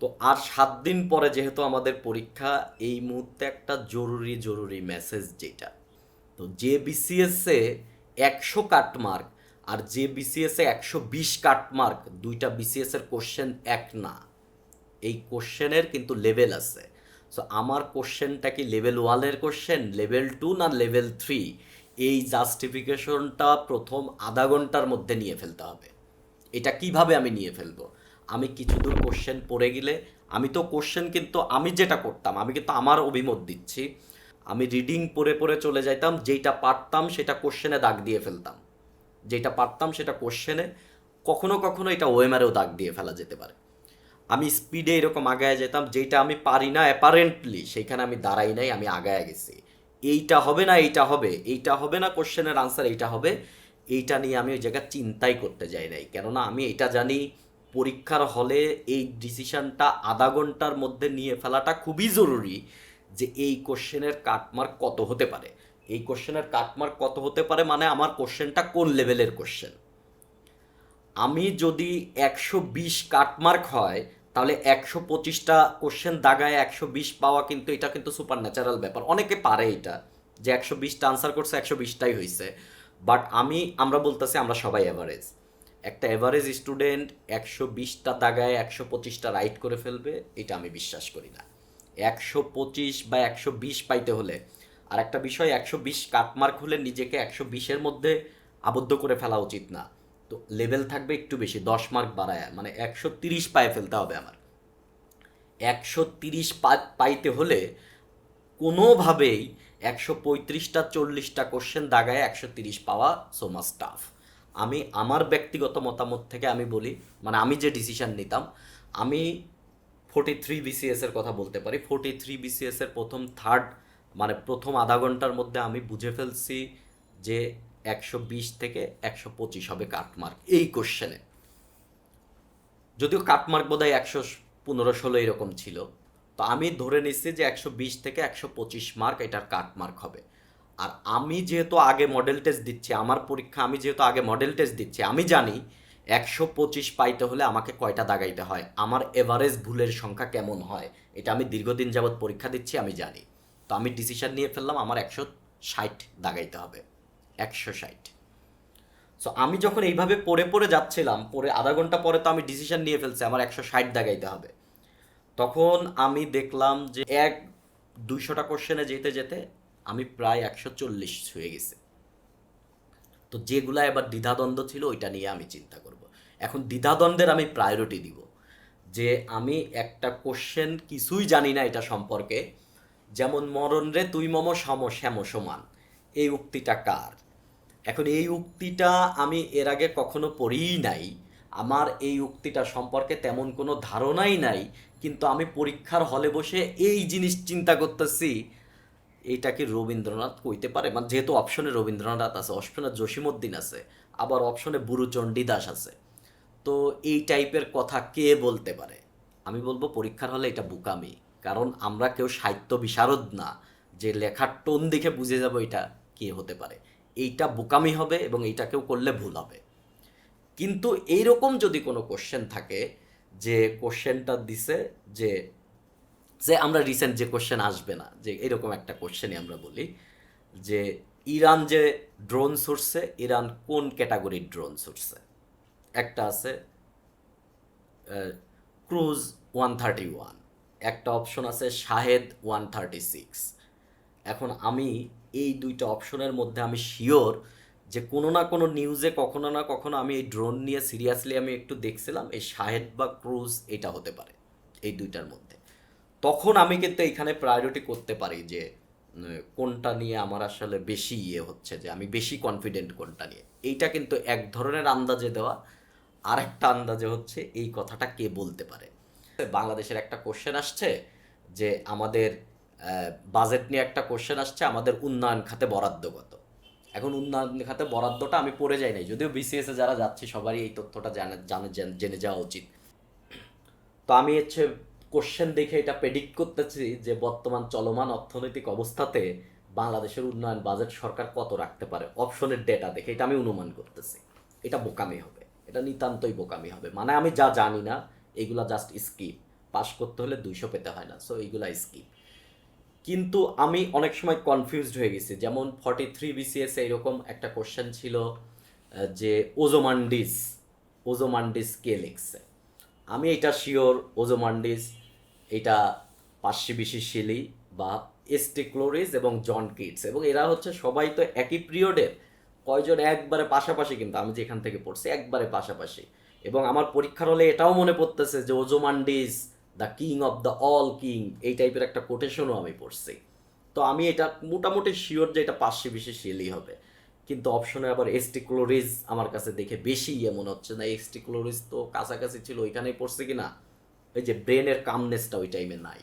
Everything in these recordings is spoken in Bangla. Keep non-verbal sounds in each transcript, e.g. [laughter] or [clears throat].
তো আর সাত দিন পরে যেহেতু আমাদের পরীক্ষা, এই মুহূর্তে একটা জরুরি জরুরি মেসেজ যেটা। তো যে বিসিএসে একশো কাট মার্ক আর যে বিসিএসে একশো বিশ কাট মার্ক দুইটা বিসিএস এর কোশ্চেন এক না। এই কোশ্চেনের কিন্তু লেভেল আছে। সো আমার কোশ্চেনটা কি লেভেল ওয়ানের কোশ্চেন লেভেল টু না লেভেল থ্রি এই জাস্টিফিকেশনটা প্রথম আধা ঘণ্টার মধ্যে নিয়ে ফেলতে হবে। এটা কীভাবে আমি নিয়ে ফেলব? আমি কিছু দূর কোশ্চেন পড়ে গেলে, আমি তো কোশ্চেন কিন্তু আমি যেটা করতাম, আমি কিন্তু আমার অভিমত দিচ্ছি। আমি রিডিং পড়ে পড়ে চলে যাইতাম যেটা পারতাম সেটা কোশ্চেনে দাগ দিয়ে ফেলতাম। যেটা পারতাম সেটা কোশ্চেনে কখনো কখনো এটা ওয়েমারেও দাগ দিয়ে ফেলা যেতে পারে। আমি স্পিডে এরকম আগায় যেতাম যেটা আমি পারি না অ্যাপারেন্টলি সেইখানে আমি দাঁড়াই নাই, আমি আগায় গেছি। এইটা হবে না, এইটা হবে এইটা হবে না কোশ্চেনের আনসার এইটা হবে। এইটা নিয়ে আমি ওই জায়গায় চিন্তাই করতে যাই নাই। কেননা আমি এটা জানি পরীক্ষার হলে এই ডিসিশনটা আধা ঘণ্টার মধ্যে নিয়ে ফেলাটা খুবই জরুরি যে এই কোশ্চেনের কাটমার্ক কত হতে পারে। এই কোশ্চেনের কাটমার্ক কত হতে পারে মানে আমার কোশ্চেনটা কোন লেভেলের কোশ্চেন আমি যদি একশো বিশ কাটমার্ক হয়, তাহলে একশো পঁচিশটা কোশ্চেন দাগায় একশো বিশ পাওয়া কিন্তু এটা কিন্তু সুপার ন্যাচারাল ব্যাপার। অনেকে পারে এটা, যে একশো বিশটা আনসার করছে, একশো বিশটাই হয়েছে বাট আমি, আমরা বলতেছি আমরা সবাই অ্যাভারেজ একটা অ্যাভারেজ স্টুডেন্ট একশো বিশটা দাগায় একশো পঁচিশটা রাইট করে ফেলবে, এটা আমি বিশ্বাস করি না। একশো পঁচিশ বা একশো বিশ পাইতে হলে আর একটা বিষয়, একশো বিশ কাটমার্ক হলে নিজেকে একশো বিশের মধ্যে আবদ্ধ করে ফেলা উচিত না। তো লেভেল থাকবে একটু বেশি, দশ মার্ক বাড়ায় মানে একশো তিরিশ পায়ে ফেলতে হবে আমার। একশো তিরিশ পাইতে হলে কোনোভাবেই একশো পঁয়ত্রিশটা, চল্লিশটা কোশ্চেন দাগায় একশো তিরিশ পাওয়া সো মাস টাফ আমি আমার ব্যক্তিগত মতামত থেকে আমি বলি মানে আমি যে ডিসিশন নিতাম, আমি ফোর্টি থ্রি বিসিএস এর কথা বলতে পারি। ফোর্টি থ্রি বিসিএস এর প্রথম থার্ড মানে প্রথম আধা ঘণ্টার মধ্যে আমি বুঝে ফেলছি যে একশো বিশ থেকে একশো পঁচিশ হবে কাটমার্ক এই কোশ্চেনে যদিও কাটমার্ক বোধ হয় একশো পনেরো ষোলো এরকম ছিল, তো আমি ধরে নিচ্ছি যে একশো বিশ থেকে একশো পঁচিশ মার্ক এটার কাটমার্ক হবে। আর আমি যেহেতু আগে মডেল টেস্ট দিচ্ছি, আমার পরীক্ষা আমি যেহেতু আগে মডেল টেস্ট দিচ্ছি, আমি জানি একশো পঁচিশ পাইতে হলে আমাকে কয়টা দাগাইতে হয়, আমার এভারেজ ভুলের সংখ্যা কেমন হয়, এটা আমি দীর্ঘদিন যাবৎ পরীক্ষা দিচ্ছি, আমি জানি। তো আমি ডিসিশন নিয়ে ফেললাম, আমার একশো ষাট দাগাইতে হবে, একশো ষাট। সো আমি যখন এইভাবে পড়ে পড়ে যাচ্ছিলাম পরে আধা ঘণ্টা পরে তো আমি ডিসিশন নিয়ে ফেলছি, আমার একশো ষাট দাগাইতে হবে। তখন আমি দেখলাম যে এক দুইশোটা কোশ্চেনে যেতে যেতে আমি প্রায় একশো চল্লিশ ছুঁয়ে গেছে। তো যেগুলা এবার দ্বিধাদ্বন্দ্ব ছিল, ওইটা নিয়ে আমি চিন্তা করব। এখন দ্বিধাদ্বন্দ্বের আমি প্রায়োরিটি দিব। যে আমি একটা কোশ্চেন কিছুই জানি না এটা সম্পর্কে। যেমন মরণ রে তুই মম সম শ্যাম সমান, এই উক্তিটা কার? এখন এই উক্তিটা আমি এর আগে কখনো পড়িই নাই। আমার এই উক্তিটা সম্পর্কে তেমন কোনো ধারণাই নাই। কিন্তু আমি পরীক্ষার হলে বসে এই জিনিস চিন্তা করতেছি। এইটা কি রবীন্দ্রনাথ কইতে পারে? মানে যেহেতু অপশনে রবীন্দ্রনাথ আছে অপশনে জসীমউদ্দিন আছে, আবার অপশনে বুরুচণ্ডী দাস আছে। তো এই টাইপের কথা কে বলতে পারে? আমি বলব পরীক্ষার হলে এটা বুকামি। কারণ আমরা কেউ সাহিত্য বিশারদ না, যে লেখার টোন দেখে বুঝে যাব এটা কে হতে পারে। এইটা বোকামি হবে এবং এইটা কেউ করলে ভুল হবে। কিন্তু এইরকম যদি কোনো কোশ্চেন থাকে, যে কোশ্চেনটা দিছে যে যে আমরা রিসেন্ট যে কোশ্চেন আসবে না, যে এরকম একটা কোশ্চেনই আমরা বলি, যে ইরান যে ড্রোন ছুটছে ইরান কোন ক্যাটাগরির ড্রোন ছুটছে একটা আছে ক্রুজ ওয়ান থার্টি ওয়ান একটা অপশন আছে শাহেদ ওয়ান থার্টি সিক্স এখন আমি এই দুইটা অপশনের মধ্যে আমি শিওর যে কোনো না কোনো নিউজে কখনো না কখনো আমি এই ড্রোন নিয়ে সিরিয়াসলি আমি একটু দেখছিলাম, এই শাহেদ বা ক্রুজ এটা হতে পারে, এই দুইটার মধ্যে। তখন আমি কিন্তু এখানে প্রায়োরিটি করতে পারি যে কোনটা নিয়ে আমার আসলে বেশি ইয়ে হচ্ছে, যে আমি বেশি কনফিডেন্ট কোনটা নিয়ে। এইটা কিন্তু এক ধরনের আন্দাজে দেওয়া। আর একটা আন্দাজে হচ্ছে এই কথাটা কে বলতে পারে। বাংলাদেশের একটা কোশ্চেন আসছে যে আমাদের বাজেট নিয়ে একটা কোশ্চেন আসছে আমাদের উন্নয়ন খাতে বরাদ্দ কত এখন উন্নয়ন খাতে বরাদ্দটা আমি পড়ে যাই নাই, যদিও বিসিএস যারা যাচ্ছে সবারই এই তথ্যটা জানে জানে, জেনে- যাওয়া উচিত। তো আমি হচ্ছে কোশ্চেন দেখে এটা প্রেডিক্ট করতেছি যে বর্তমান চলমান অর্থনৈতিক অবস্থাতে বাংলাদেশের উন্নয়ন বাজেট সরকার কত রাখতে পারে? অপশনের ডেটা দেখে এটা আমি অনুমান করতেছি। এটা বোকামি হবে। এটা নিতান্তই বোকামি হবে। মানে আমি যা জানি না, এগুলা জাস্ট স্কিপ পাস করতে হলে দুইশো পেতে হয় না সো এইগুলা স্কিপ কিন্তু আমি অনেক সময় কনফিউজড হয়ে গেছি। যেমন ফর্টি থ্রি বিসিএস এরকম একটা কোশ্চেন ছিল যে ওজোমান্ডিস ওজোমান্ডিস কে লিখছে। আমি এটা শিওর ওজোমান্ডিস এটা পার্সি বিশি শিলি বা এস্টিক্লোরিস এবং জন কিটস এবং এরা হচ্ছে সবাই তো একই পিরিয়ডের কয়জন একবারে পাশাপাশি কিন্তু আমি যেখান থেকে পড়ছি, একবারে পাশাপাশি। এবং আমার পরীক্ষার হলে এটাও মনে পড়তেছে যে Ozymandias, the king of the all king, এই টাইপের একটা কোটেশনও আমি পড়ছি। তো আমি এটা মোটামুটি শিওর যে এটা পাঁচশো বেশি সেলই হবে। কিন্তু অপশনে আবার এস্টিক্লোরিজ আমার কাছে দেখে বেশি ইয়ে মনে হচ্ছে না। এস্টিক্লোরিজ তো কাছাকাছি ছিল, ওইখানেই পড়ছে কি না ওই যে ব্রেনের কামনেসটা ওই টাইমে নাই।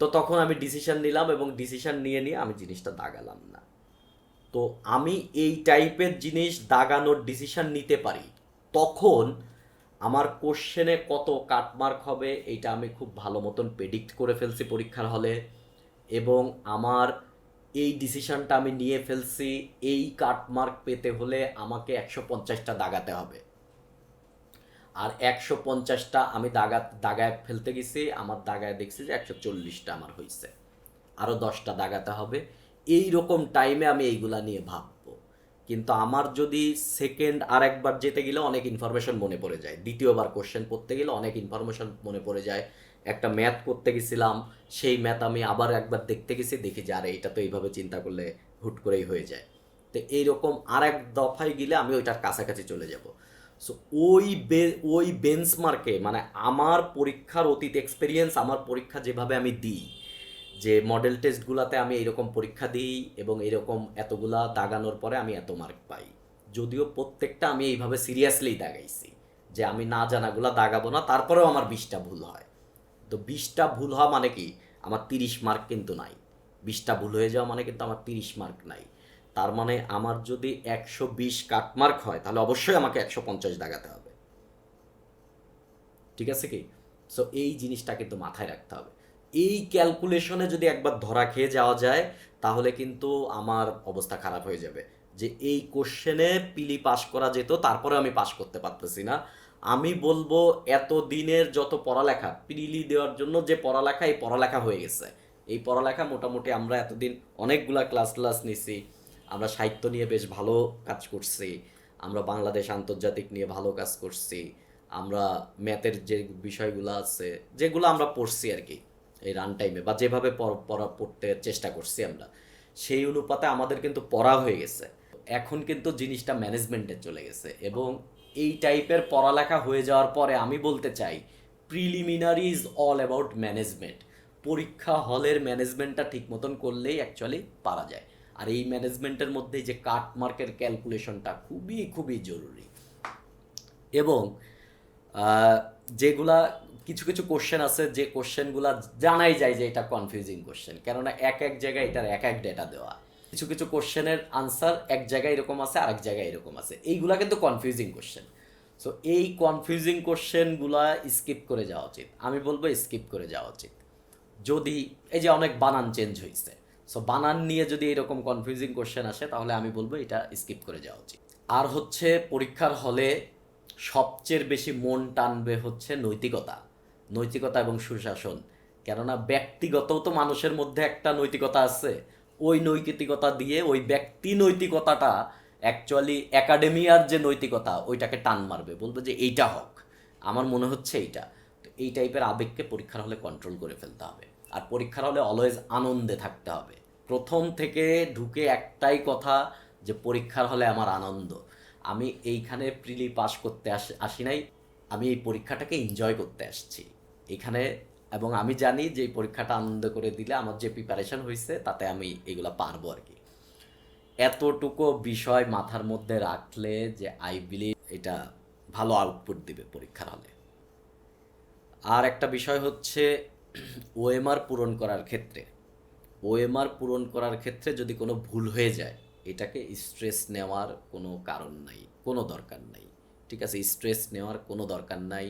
তো তখন আমি ডিসিশন নিলাম এবং ডিসিশন নিয়ে নিয়ে আমি জিনিসটা দাগালাম না। তো আমি এই টাইপের জিনিস দাগানোর ডিসিশন নিতে পারি। তখন আমার কোশ্চেনে কত কাটমার্ক হবে এইটা আমি খুব ভালো মতন প্রেডিক্ট করে ফেলছি পরীক্ষার হলে এবং আমার এই ডিসিশনটা আমি নিয়ে ফেলছি, এই কাটমার্ক পেতে হলে আমাকে একশো পঞ্চাশটা দাগাতে হবে। আর একশো পঞ্চাশটা আমি দাগা, দাগায় ফেলতে গেছি, আমার দাগায় দেখছি যে একশো চল্লিশটা আমার হয়েছে আরও দশটা দাগাতে হবে। এই রকম টাইমে আমি এইগুলা নিয়ে ভাববো। কিন্তু আমার যদি সেকেন্ড আর একবার যেতে গেলে অনেক ইনফরমেশন মনে পড়ে যায়। দ্বিতীয়বার কোশ্চেন পড়তে গেলে অনেক ইনফরমেশন মনে পড়ে যায়। একটা ম্যাথ করতে গেছিলাম, সেই ম্যাথ আমি আবার একবার দেখতে গেছি, দেখি যে আরে এটা তো এইভাবে চিন্তা করলে হুট করেই হয়ে যায়। তো এইরকম আর এক দফায় গেলে আমি ওইটার কাছাকাছি চলে যাব। সো ওই বে, ওই বেঞ্চমার্কে মানে আমার পরীক্ষার অতীত এক্সপিরিয়েন্স আমার পরীক্ষা যেভাবে আমি দিই, যে মডেল টেস্টগুলোতে আমি এরকম পরীক্ষা দিই এবং এরকম এতগুলা দাগানোর পরে আমি এত মার্ক পাই। যদিও প্রত্যেকটা আমি এইভাবে সিরিয়াসলি দাগাইছি, যে আমি না জানাগুলা দাগাবো না, তারপরেও আমার বিশটা ভুল হয়। তো বিশটা ভুল হওয়া মানে কি? আমার তিরিশ মার্ক কিন্তু নাই। বিশটা ভুল হয়ে যাওয়া মানে কিন্তু আমার তিরিশ মার্ক নাই। তার মানে আমার যদি একশো বিশ কাটমার্ক হয়, তাহলে অবশ্যই আমাকে একশো পঞ্চাশ দাগাতে হবে। ঠিক আছে কি? সো এই জিনিসটা কিন্তু মাথায় রাখতে হবে। এই ক্যালকুলেশনে যদি একবার ধরা খেয়ে যাওয়া যায়, তাহলে কিন্তু আমার অবস্থা খারাপ হয়ে যাবে। যে এই কোশ্চেনে পিলি পাশ করা যেত তারপরে আমি পাশ করতে পারতেছি না। আমি বলব এত দিনের যত পড়ালেখা পিলি দেওয়ার জন্য যে পড়ালেখা, এই পড়ালেখা হয়ে গেছে। এই পড়ালেখা মোটামুটি আমরা এতদিন অনেকগুলা ক্লাস ক্লাস নিছি। আমরা সাহিত্য নিয়ে বেশ ভালো কাজ করছি, আমরা বাংলাদেশ আন্তর্জাতিক নিয়ে ভালো কাজ করছি, আমরা ম্যাথের যে বিষয়গুলো আছে, যেগুলো আমরা পড়ছি আর কি, এই রান টাইমে বা যেভাবে পড়- পড়া, পড়তে চেষ্টা করছি আমরা, সেই অনুপাতে আমাদের কিন্তু পড়া হয়ে গেছে। এখন কিন্তু জিনিসটা ম্যানেজমেন্টে চলে গেছে এবং এই টাইপের পড়ালেখা হয়ে যাওয়ার পরে আমি বলতে চাই preliminary is all about management পরীক্ষা হলের ম্যানেজমেন্টটা ঠিক মতন করলেই অ্যাকচুয়ালি পারা যায়। আর এই ম্যানেজমেন্টের মধ্যে যে কাট মার্কের ক্যালকুলেশনটা খুবই খুবই জরুরি। এবং যেগুলা কিছু কিছু কোশ্চেন আছে, যে কোশ্চেনগুলা জানাই যায় যে এটা কনফিউজিং কোশ্চেন কেননা এক এক জায়গায় এটার এক এক ডেটা দেওয়া। কিছু কিছু কোশ্চেনের আনসার এক জায়গায় এরকম আছে, আরেক জায়গায় এরকম আছে। এইগুলা কিন্তু কনফিউজিং কোশ্চেন সো এই কনফিউজিং কোশ্চেনগুলা স্কিপ করে যাওয়া উচিত। আমি বলব স্কিপ করে যাওয়া উচিত। যদি, এই যে অনেক বানান চেঞ্জ হয়েছে সো বানান নিয়ে যদি এরকম কনফিউজিং কোশ্চেন আসে, তাহলে আমি বলব এটা স্কিপ করে যাওয়া উচিত। আর হচ্ছে, পরীক্ষার হলে সবচেয়ে বেশি মন টানবে হচ্ছে নৈতিকতা নৈতিকতা এবং সুশাসন। কেননা ব্যক্তিগতও তো মানুষের মধ্যে একটা নৈতিকতা আছে। ওই নৈতিকতা দিয়ে ওই ব্যক্তি নৈতিকতাটা অ্যাকচুয়ালি একাডেমিয়ার যে নৈতিকতা, ওইটাকে টান মারবে। বলবে যে, এইটা হোক। আমার মনে হচ্ছে এইটা। তো এই টাইপের আবেগকে পরীক্ষার হলে কন্ট্রোল করে ফেলতে হবে। আর পরীক্ষার হলে অলওয়েজ আনন্দে থাকতে হবে। প্রথম থেকে ঢুকে একটাই কথা যে পরীক্ষার হলে আমার আনন্দ। আমি এইখানে প্রিলি পাস করতে আস- আসি নাই, আমি এই পরীক্ষাটাকে এনজয় করতে আসছি। এখানে এবং আমি জানি যে এই পরীক্ষাটা আনন্দ করে দিলে আমার যে প্রিপারেশন হয়েছে তাতে আমি এগুলো পারব আর কি। এতটুকু বিষয় মাথার মধ্যে রাখলে যে আই বিলিভ এটা ভালো আউটপুট দিবে পরীক্ষার হলে। আর একটা বিষয় হচ্ছে [clears throat] ওএমআর পূরণ করার ক্ষেত্রে। ওএমআর পূরণ করার ক্ষেত্রে যদি কোনো ভুল হয়ে যায়, এটাকে স্ট্রেস নেওয়ার কোনো কারণ নাই, কোনো দরকার নাই। ঠিক আছে স্ট্রেস নেওয়ার কোনো দরকার নাই।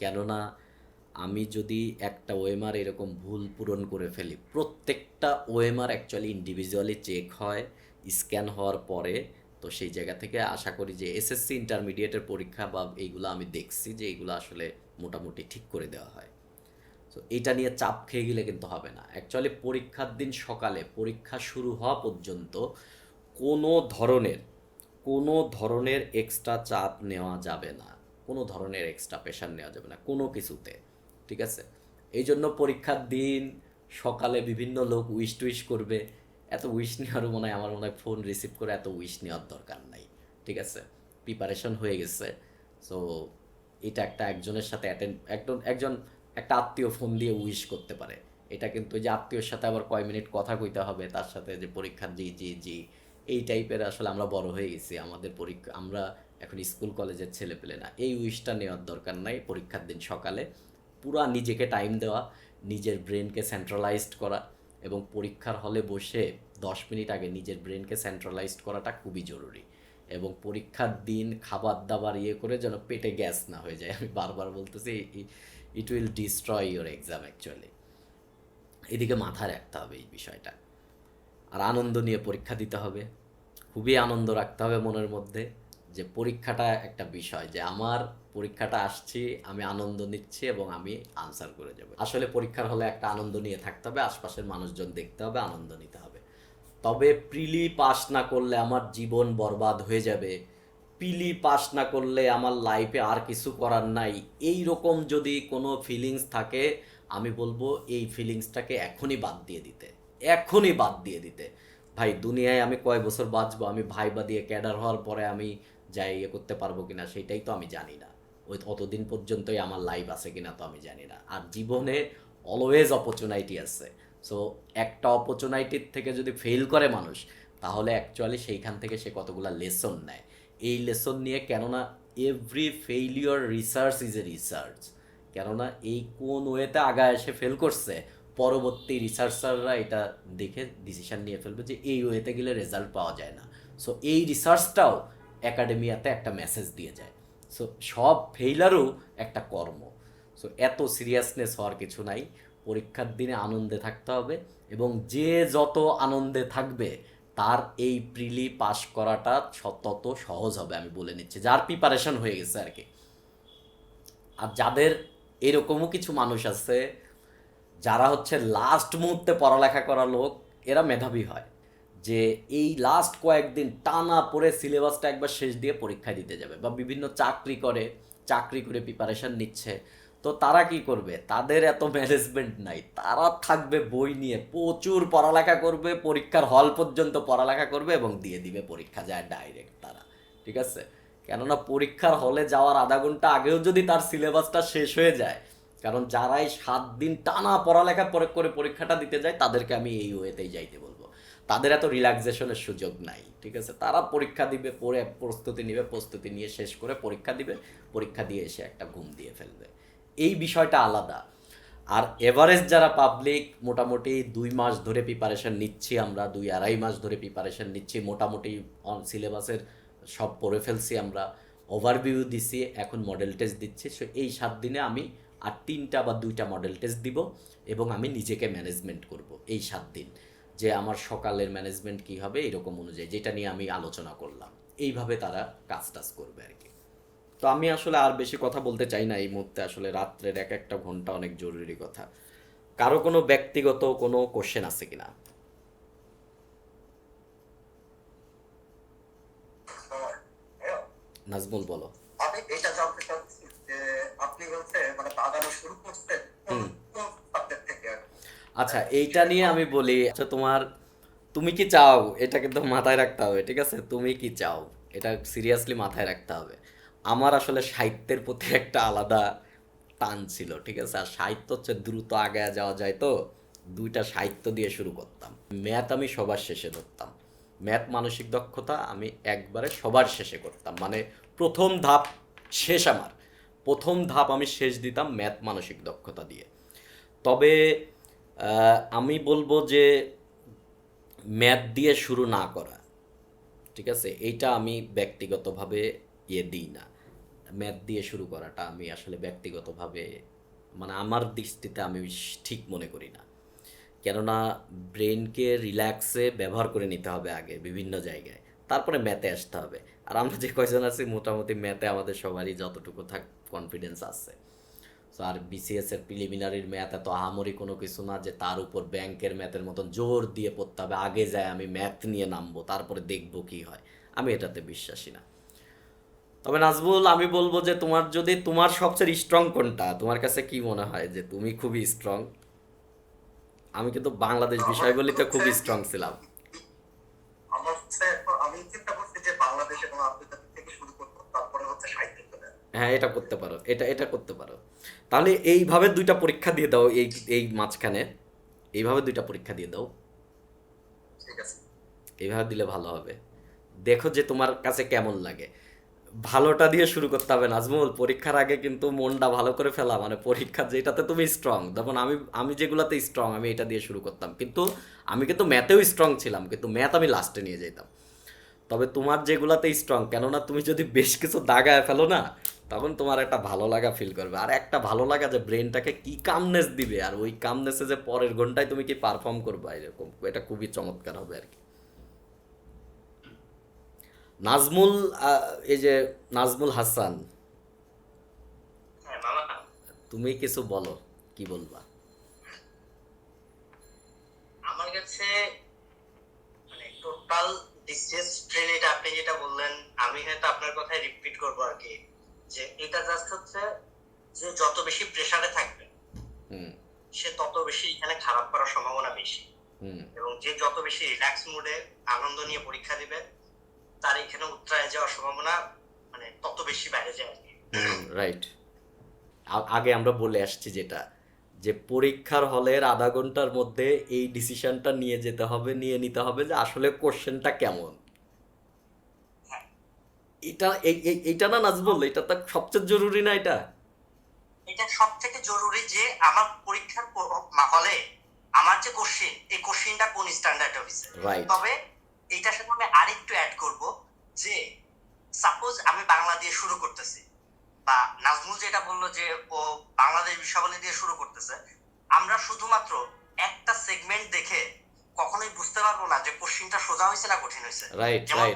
কেননা, আমি যদি একটা ওএমআর এরকম ভুল পূরণ করে ফেলি, প্রত্যেকটা ওএমআর অ্যাকচুয়ালি ইন্ডিভিজুয়ালি চেক হয় স্ক্যান হওয়ার পরে, তো সেই জায়গা থেকে আশা করি যে এসএসসি ইন্টারমিডিয়েটের পরীক্ষা বা এইগুলো আমি দেখছি যে এইগুলো আসলে মোটামুটি ঠিক করে দেওয়া হয়। তো এটা নিয়ে চাপ খেয়ে গেলে কিন্তু হবে না। অ্যাকচুয়ালি পরীক্ষার দিন সকালে, পরীক্ষা শুরু হওয়া পর্যন্ত কোনো ধরনের কোনো ধরনের এক্সট্রা চাপ নেওয়া যাবে না। কোনো ধরনের এক্সট্রা প্রেশার নেওয়া যাবে না, কোনো কিছুতে। ঠিক আছে? এই জন্য পরীক্ষার দিন সকালে বিভিন্ন লোক উইশ টুইশ করবে। এত উইশ নেওয়ারও মনে হয়, আমার মনে হয় ফোন রিসিভ করে এত উইশ নেওয়ার দরকার নাই। ঠিক আছে? প্রিপারেশন হয়ে গেছে। সো এটা একটা একজনের সাথে অ্যাটেন্ড একজন একজন একটা আত্মীয় ফোন দিয়ে উইশ করতে পারে। এটা কিন্তু যে আত্মীয়র সাথে আবার কয় মিনিট কথা কইতে হবে, তার সাথে যে পরীক্ষার জি জি জি, এই টাইপের আসলে আমরা বড় হয়ে গেছি। আমাদের পরীক্ষা, আমরা এখন স্কুল কলেজের ছেলে পেলে না। এই উইশটা নেওয়ার দরকার নাই পরীক্ষার দিন সকালে। পুরা নিজেকে টাইম দেওয়া, নিজের ব্রেনকে সেন্ট্রালাইজড করা এবং পরীক্ষার হলে বসে দশ মিনিট আগে নিজের ব্রেনকে সেন্ট্রালাইজড করাটা খুবই জরুরি। এবং পরীক্ষার দিন খাবার দাবার ইয়ে করে যেন পেটে গ্যাস না হয়ে যায়। আমি বারবার বলতেছি it will destroy your exam actually এদিকে মাথায় রাখতে হবে এই বিষয়টা। আর আনন্দ নিয়ে পরীক্ষা দিতে হবে। খুবই আনন্দ রাখতে হবে মনের মধ্যে যে পরীক্ষাটা একটা বিষয়, যে আমার পরীক্ষাটা আসছি, আমি আনন্দ নিচ্ছি এবং আমি আনসার করে যাব। আসলে পরীক্ষার হলে একটা আনন্দ নিয়ে থাকতে হবে, আশপাশের মানুষজন দেখতে হবে, আনন্দ নিতে হবে। তবে প্রিলি পাস না করলে আমার জীবন বরবাদ হয়ে যাবে। পিলি পাস না করলে আমার লাইফে আর কিছু করার নাই। এই রকম যদি কোনো ফিলিংস থাকে, আমি বলব এই ফিলিংসটাকে এখনই বাদ দিয়ে দিতে। এখনই বাদ দিয়ে দিতে। ভাই, দুনিয়ায় আমি কয় বছর বাঁচবো? আমি ভাই বা দিয়ে ক্যাডার হওয়ার পরে আমি যাই ইয়ে করতে পারব কিনা সেটাই তো আমি জানি না। ওই অতদিন পর্যন্তই আমার লাইফ আছে কিনা তো আমি জানি না। আর জীবনে অলওয়েজ অপরচুনাইটি আছে। সো একটা অপরচুনাইটির থেকে যদি ফেল করে মানুষ, তাহলে অ্যাকচুয়ালি সেইখান থেকে সে কতগুলো লেসন নেয়। এই লেসন নিয়ে কেননা every failure research is a research কেননা এই কোন ওয়েতে আগায় এসে ফেল করছে, পরবর্তী রিসার্চাররা এটা দেখে ডিসিশন নিয়ে ফেলবে যে এই ওয়েতে গেলে রেজাল্ট পাওয়া যায় না। সো এই রিসার্চটাও একাডেমিয়াতে একটা মেসেজ দিয়ে যায়। সো সব ফেইলারও একটা কর্ম। সো এত সিরিয়াসনেস হওয়ার কিছু নাই। পরীক্ষার দিনে আনন্দে থাকতে হবে এবং যে যত আনন্দে থাকবে তার এই প্রিলি পাস করাটা তত সহজ হবে, আমি বলে নিচ্ছি। যার প্রিপারেশন হয়ে গেছে আর কি। আর যাদের এরকমও কিছু মানুষ আছে, যারা হচ্ছে লাস্ট মুহূর্তে পড়ালেখা করা লোক, এরা মেধাবী হয়। যে এই লাস্ট কয়েকদিন টানা পড়ে সিলেবাসটা একবার শেষ দিয়ে পরীক্ষা দিতে যাবে বা বিভিন্ন চাকরি করে চাকরি করে প্রিপারেশন নিচ্ছে। তো তারা কি করবে? তাদের এত ম্যানেজমেন্ট নাই। তারা থাকবে বই নিয়ে। প্রচুর পড়ালেখা করবে, পরীক্ষার হল পর্যন্ত পড়ালেখা করবে এবং দিয়ে দিবে পরীক্ষা যায় ডাইরেক্ট তারা। ঠিক আছে? কেননা পরীক্ষার হলে যাওয়ার আধা ঘণ্টা আগেও যদি তার সিলেবাসটা শেষ হয়ে যায়, কারণ যারাই সাত দিন টানা পড়ালেখা পরে করে পরীক্ষাটা দিতে যায়, তাদেরকে আমি এই ওয়েতেই যাইতে বলব। তাদের এত রিল্যাক্সেশনের সুযোগ নাই। ঠিক আছে? তারা পরীক্ষা দিবে, পড়ে প্রস্তুতি নিবে, প্রস্তুতি নিয়ে শেষ করে পরীক্ষা দিবে। পরীক্ষা দিয়ে এসে একটা ঘুম দিয়ে ফেলবে। এই বিষয়টা আলাদা। আর এভারেজ যারা পাবলিক মোটামুটি দুই মাস ধরে প্রিপারেশন নিচ্ছি আমরা, দুই আড়াই মাস ধরে প্রিপারেশন নিচ্ছি, মোটামুটি অন সিলেবাসের সব পড়ে ফেলছি আমরা। ওভারভিউ দিছি, এখন মডেল টেস্ট দিচ্ছি। সো এই সাত দিনে আমি আর তিনটা বা দুইটা মডেল টেস্ট দিব এবং আমি নিজেকে ম্যানেজমেন্ট করব এই সাত দিন। যে আমার সকালের ম্যানেজমেন্ট কী হবে, এরকম অনুযায়ী, যেটা নিয়ে আমি আলোচনা করলাম। এইভাবে তারা কাজ টাজ করবে আর কি। তো আমি আসলে আর বেশি কথা বলতে চাই না এই মুহূর্তে আসলে রাত্রের এক একটা ঘণ্টা অনেক জরুরি কথা। কারও কোনো ব্যক্তিগত কোনো কোশ্চেন আছে কিনা? নাজমুল বলো। আমি এটা জানতে চাচ্ছি যে আপনি হচ্ছে মানে বাগানো শুরু করছেন? আচ্ছা এইটা নিয়ে আমি বলি আচ্ছা তোমার তুমি কি চাও? এটা কিন্তু মাথায় রাখতে হবে ঠিক আছে? তুমি কি চাও? এটা সিরিয়াসলি মাথায় রাখতে হবে। আমার আসলে সাহিত্যের প্রতি একটা আলাদা টান ছিল, ঠিক আছে? আর সাহিত্য হচ্ছে দ্রুত আগে যাওয়া যায় তো, দুইটা সাহিত্য দিয়ে শুরু করতাম। ম্যাথ আমি সবার শেষে ধরতাম। ম্যাথ মানসিক দক্ষতা আমি একবারে সবার শেষে করতাম। মানে প্রথম ধাপ শেষ আমার। প্রথম ধাপ আমি শেষ দিতাম ম্যাথ মানসিক দক্ষতা দিয়ে। তবে আমি বলব যে ম্যাথ দিয়ে শুরু না করা, ঠিক আছে? এইটা আমি ব্যক্তিগতভাবে ইয়ে দিই না। ম্যাথ দিয়ে শুরু করাটা আমি আসলে ব্যক্তিগতভাবে মানে আমার দৃষ্টিতে আমি ঠিক মনে করি না। কেননা ব্রেনকে রিল্যাক্সে ব্যবহার করে নিতে হবে আগে বিভিন্ন জায়গায়। তারপরে ম্যাথে আসতে হবে। আর আমরা যে কয়জন আছি মোটামুটি ম্যাথে আমাদের সবারই যতটুকু থাক কনফিডেন্স আছে। So, আর বিসিএসের প্রিলিমিনারির ম্যাথ এত আহামরি কোনো কিছু না যে তার উপর ব্যাংকের ম্যাথের মতন জোর দিয়ে পড়তে হবে। আগে যায় আমি ম্যাথ নিয়ে নামবো তারপরে দেখব কি হয়। আমি এটাতে বিশ্বাসী না। তবে নাজবুল আমি বলব যে তোমার যদি তোমার সবচেয়ে স্ট্রং কোনটা? তোমার কাছে কি মনে হয় যে তুমি খুবই স্ট্রং আমি কিন্তু বাংলাদেশ বিষয়গুলিতে খুবই স্ট্রং ছিলাম। হ্যাঁ এটা করতে পারো। এটা এটা করতে পারো। তাহলে এইভাবে দুইটা পরীক্ষা দিয়ে দাও এই এই মাঝখানে। এইভাবে দুইটা পরীক্ষা দিয়ে দাও। এইভাবে দিলে ভালো হবে। দেখো যে তোমার কাছে কেমন লাগে। ভালোটা দিয়ে শুরু করতে হবে, নাজমুল। পরীক্ষার আগে কিন্তু মনটা ভালো করে ফেলা মানে পরীক্ষা যেটাতে তুমি স্ট্রং তখন আমি আমি যেগুলোতে স্ট্রং আমি এটা দিয়ে শুরু করতাম। কিন্তু আমি কিন্তু ম্যাথেও স্ট্রং ছিলাম, কিন্তু ম্যাথ আমি লাস্টে নিয়ে যেতাম তবে তোমার যেগুলাতে স্ট্রং কেননা তুমি যদি বেশ কিছু দাগায় ফেলো না, তখন তোমার একটা ভালো লাগা ফিল করবে। আর একটা ভালো লাগা যে ব্রেনটাকে কি কামনেস দিবে, আর ওই কামনেসে যে পরের ঘন্টায় তুমি কি পারফর্ম করবে, এরকম। এটা খুবই চমৎকার হবে আর কি। নাজমুল এই যে নাজমুল হাসান। তুমি কিছু বলো কি বলবা? আমার কাছে মানে টোটাল ট্রেনিটা আপনি যেটা বললেন আমি হয়তো আপনার কথাই রিপিট করব আর কি যে এটা জাস্ট হচ্ছে যে যত বেশি প্রেসারে থাকবে হুম। সে তত বেশি এখানে খারাপ করার সম্ভাবনা বেশি। হুম। এবং যে যত বেশি রিল্যাক্স মুডে আনন্দ নিয়ে পরীক্ষা দিবে তার এখানে উত্তরায় যাওয়ার সম্ভাবনা মানে তত বেশি বাইরে যায় রাইট আগে আমরা বলে আসছি যেটা যে পরীক্ষার হলের আধা ঘণ্টার মধ্যে এই ডিসিশনটা নিয়ে যেতে হবে নিয়ে নিতে হবে যে আসলে কোশ্চেনটা কেমন। হ্যাঁ। এটা এইটা না নাজবুল এটা তো সবচেয়ে জরুরি না এটা? এটা সব থেকে জরুরি যে আমার পরীক্ষার হলে আমার যে কোশ্চেন এই কোশ্চিনটা কোন স্ট্যান্ডার্ড অফিসে Right. তবে এইটার সাথে আমি আরেকটু অ্যাড করব যে সাপোজ আমি বাংলা দিয়ে শুরু করতেছি বা নাজমুল যেটা বলল যে ও বাংলাদেশ বিষয়াবলী দিয়ে শুরু করতেছে আমরা শুধুমাত্র একটা সেগমেন্ট দেখে কখনোই বুঝতে পারব না যে কোশ্চিনটা সোজা হয়েছে না কঠিন হয়েছে। রাইট যেমন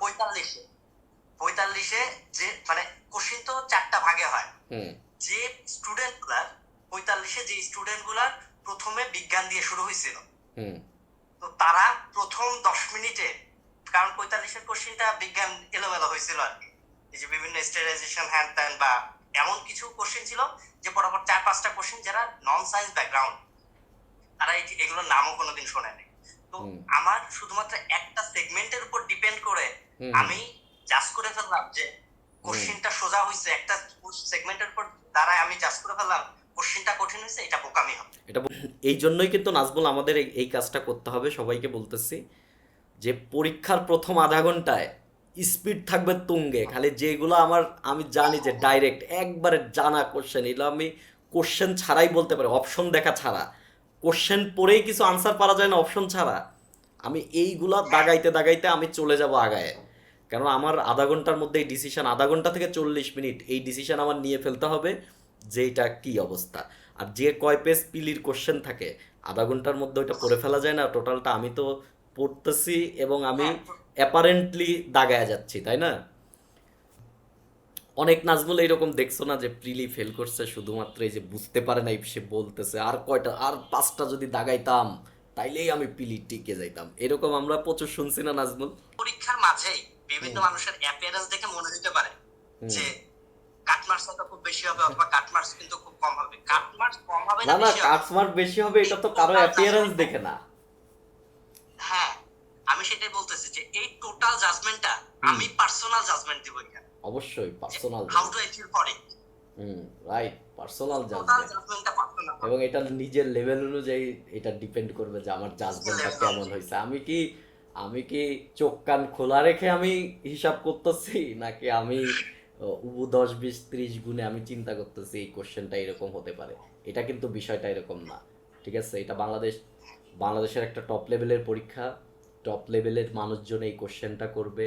পঁয়তাল্লিশে পঁয়তাল্লিশে যে মানে কোশ্চিন তো চারটা ভাগে হয়। হুম। যে স্টুডেন্টগুলার পঁয়তাল্লিশে যে স্টুডেন্টগুলার প্রথমে বিজ্ঞান দিয়ে শুরু হয়েছিল। হুম। তো তারা প্রথম দশ মিনিটে কারণ পঁয়তাল্লিশের কোশ্চিনটা বিজ্ঞান এলোমেলো হয়েছিল আর কি। এই যে বিভিন্ন স্টেরাইজেশন হ্যান ত্যান বা এমন কিছু কোশ্চিন ছিল যে পরপর চার পাঁচটা কোশ্চিন যারা নন সায়েন্স ব্যাকগ্রাউন্ড তারা এগুলোর নামও কোনোদিন শোনেনি তো আমার শুধুমাত্র একটা সেগমেন্টের উপর ডিপেন্ড করে আমি জাজ করে ফেললাম যে কোশ্চিনটা সোজা হয়েছে একটা সেগমেন্টের উপর দ্বারাই আমি জাজ করে ফেললাম কঠিন হয়েছে, এটা বোকামি হবে। এটা এই জন্যই কিন্তু নাজবুল আমাদের এই- এই কাজটা করতে হবে, সবাইকে বলতেছি যে পরীক্ষার প্রথম আধা ঘন্টায় স্পিড থাকবে তুঙ্গে, খালি যেগুলো আমার, আমি জানি যে ডাইরেক্ট একবারে জানা কোশ্চেন এগুলো আমি কোশ্চেন ছাড়াই বলতে পারি অপশন দেখা ছাড়া। কোশ্চেন পড়েই কিছু আনসার পারা যায় না অপশন ছাড়া। আমি এইগুলা দাগাইতে দাগাইতে আমি চলে যাব আগায়। কারণ আমার আধা ঘণ্টার মধ্যে এই ডিসিশন আধা ঘণ্টা থেকে চল্লিশ মিনিট, এই ডিসিশন আমার নিয়ে ফেলতে হবে। যে এটা কি অবস্থা? আর যে কয় পেজ পিলির কোশ্চেন থাকে আধা ঘণ্টার মধ্যে ওইটা পড়ে ফেলা যায় না টোটালটা আমি তো পড়তেছি এবং আমি অ্যাপারেন্টলি দাগায় যাচ্ছি তাই না? অনেক নাজমুল এইরকম দেখছ না যে প্রিলি ফেল করছে শুধুমাত্র এই যে বুঝতে পারে নাই সে বলতেছে আর কয়টা আর পাঁচটা যদি দাগাইতাম তাইলেই আমি পিলি টিকে যাইতাম। এরকম আমরা প্রচুর শুনছি না নাজমুল? পরীক্ষার মাঝেই বিভিন্ন মানুষের অ্যাপিয়ারেন্স দেখে মনে হতে পারে যে কাটমার্কস হয়তো খুব বেশি হবে অথবা কাটমার্কস কিন্তু খুব কম হবে। কাটমার্কস কম হবে না না না বেশি হবে। কাটস মার্ক বেশি হবে এটা তো কারও অ্যাপিয়ারেন্স দেখে না। হ্যাঁ আমি সেটাই বলতেছি যে এই টোটাল জাজমেন্টটা আমি পার্সোনাল জাজমেন্ট দিব এখানে। অবশ্যই personal how do I feel for it hmm right personal judgment এবং এটা নিজের লেভেল অনুযায়ী এটা ডিপেন্ড করবে যে আমার জাজমেন্টটা কেমন হয়েছে। আমি কি আমি কি চোখ কান খোলা রেখে আমি হিসাব করতেছি? নাকি আমি দশ, বিশ, ত্রিশ গুণে আমি চিন্তা করতেছি এই কোশ্চেনটা এরকম হতে পারে। এটা কিন্তু বিষয়টা এরকম না, ঠিক আছে? এটা বাংলাদেশ, বাংলাদেশের একটা টপ লেভেলের পরীক্ষা। টপ লেভেলের মানুষজন এই কোশ্চেনটা করবে।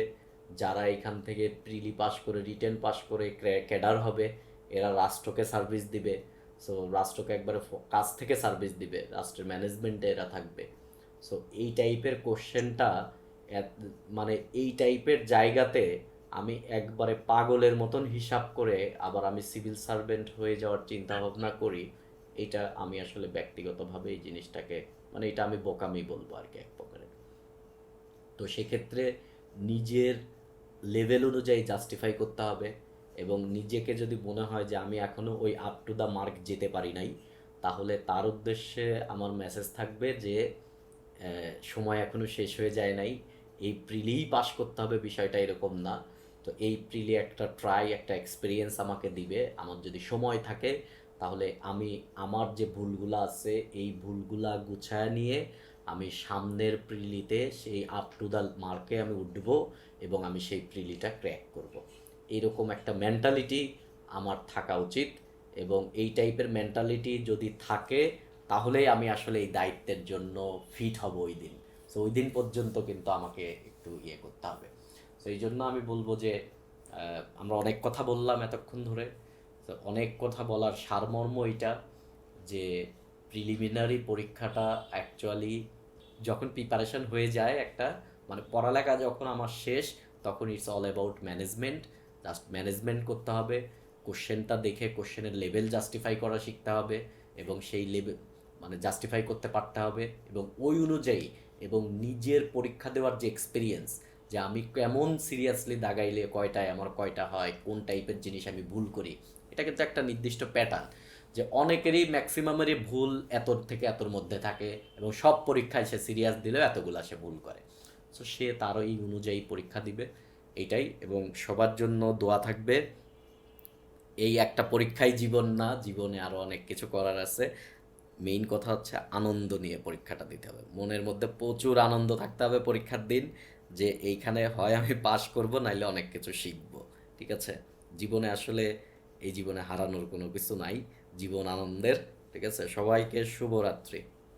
যারা এখান থেকে প্রিলি পাস করে রিটেন পাস করে ক্যাডার হবে, এরা রাষ্ট্রকে সার্ভিস দিবে। সো রাষ্ট্রকে একবারে কাছ থেকে সার্ভিস দিবে, রাষ্ট্রের ম্যানেজমেন্টে এরা থাকবে। সো এই টাইপের কোশ্চেনটা মানে এই টাইপের জায়গাতে আমি একবারে পাগলের মতন হিসাব করে আবার আমি সিভিল সার্ভেন্ট হয়ে যাওয়ার চিন্তা ভাবনা করি, এটা আমি আসলে ব্যক্তিগতভাবে এই জিনিসটাকে মানে এটা আমি বোকামি বলব আর কি এক প্রকারে। তো সেক্ষেত্রে নিজের লেভেল অনুযায়ী জাস্টিফাই করতে হবে এবং নিজেকে যদি মনে হয় যে আমি এখনও ওই আপ টু দ্য মার্ক যেতে পারি নাই, তাহলে তার উদ্দেশ্যে আমার মেসেজ থাকবে যে সময় এখনও শেষ হয়ে যায় নাই এই প্রিলিই পাস করতে হবে বিষয়টা এরকম না। তো এই প্রিলি একটা ট্রাই একটা এক্সপিরিয়েন্স আমাকে দিবে। আমার যদি সময় থাকে, তাহলে আমি আমার যে ভুলগুলো আছে, এই ভুলগুলা গুছায় নিয়ে আমি সামনের প্রিলিতে সেই আপ টু দ্য মার্কে আমি উঠব এবং আমি সেই প্রিলিটা ক্র্যাক করব। এইরকম একটা মেন্টালিটি আমার থাকা উচিত এবং এই টাইপের মেন্টালিটি যদি থাকে, তাহলেই আমি আসলে এই দায়িত্বের জন্য ফিট হব ওই দিন। সো ওই দিন পর্যন্ত কিন্তু আমাকে একটু ইয়ে করতে হবে। তো এই জন্য আমি বলব যে আমরা অনেক কথা বললাম এতক্ষণ ধরে। তো অনেক কথা বলার সারমর্ম এটা যে প্রিলিমিনারি পরীক্ষাটা অ্যাকচুয়ালি যখন প্রিপারেশন হয়ে যায় একটা মানে পড়ালেখা যখন আমার শেষ, তখন it's all about management just management করতে হবে কোশ্চেনটা দেখে কোশ্চেনের লেভেল জাস্টিফাই করা শিখতে হবে এবং সেই লেভেল মানে জাস্টিফাই করতে পারতে হবে এবং ওই অনুযায়ী এবং নিজের পরীক্ষা দেওয়ার যে এক্সপিরিয়েন্স যে আমি কেমন সিরিয়াসলি দাগাইলে কয়টায় আমার কয়টা হয়, কোন টাইপের জিনিস আমি ভুল করি, এটা কিন্তু একটা নির্দিষ্ট প্যাটার্ন যে অনেকেরই ম্যাক্সিমামেরই ভুল এতর থেকে এতর মধ্যে থাকে এবং সব পরীক্ষায় সে সিরিয়াস দিলেও এতগুলা সে ভুল করে। সো সে তার ওই অনুযায়ী পরীক্ষা দিবে, এটাই এবং সবার জন্য দোয়া থাকবে, এই একটা পরীক্ষাই জীবন না, জীবনে আরও অনেক কিছু করার আছে। মেইন কথা হচ্ছে আনন্দ নিয়ে পরীক্ষাটা দিতে হবে। মনের মধ্যে প্রচুর আনন্দ থাকতে হবে পরীক্ষার দিন। যে এইখানে হয় আমি পাশ করব, নাইলে অনেক কিছু শিখব, ঠিক আছে? জীবনে আসলে এই জীবনে হারানোর কোনো কিছু নাই, জীবন আনন্দের, ঠিক আছে? সবাইকে শুভরাত্রি।